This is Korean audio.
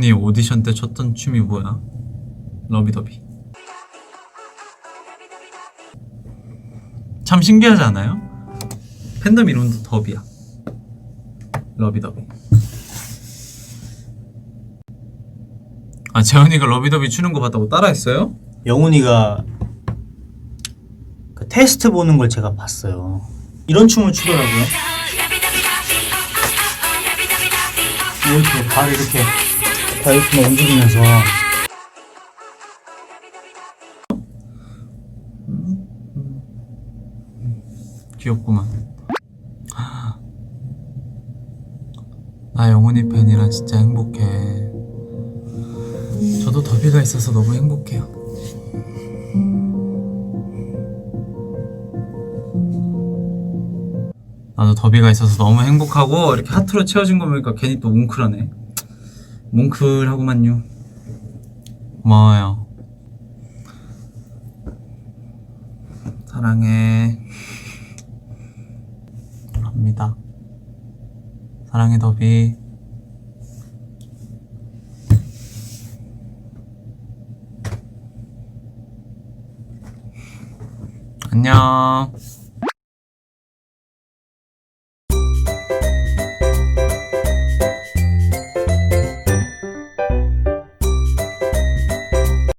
재현이 오디션 때 췄던 춤이 뭐야? 러비더비. 참 신기하지 않아요? 팬덤 이름도 더비야. 러비더비. 아 재현이가 러비더비 추는 거 봤다고 따라했어요? 영훈이가 그 테스트 보는 걸 제가 봤어요. 이런 춤을 추더라고요. 이렇게 발 이렇게 막 움직이면서 귀엽구만. 나 영훈이 팬이라 진짜 행복해. 저도 더비가 있어서 너무 행복해요. 나도 더비가 있어서 너무 행복하고 이렇게 하트로 채워진 거 보니까 괜히 또 뭉클하네. 뭉클하구만요. 고마워요. 사랑해. 갑니다. 사랑해 더비. 안녕.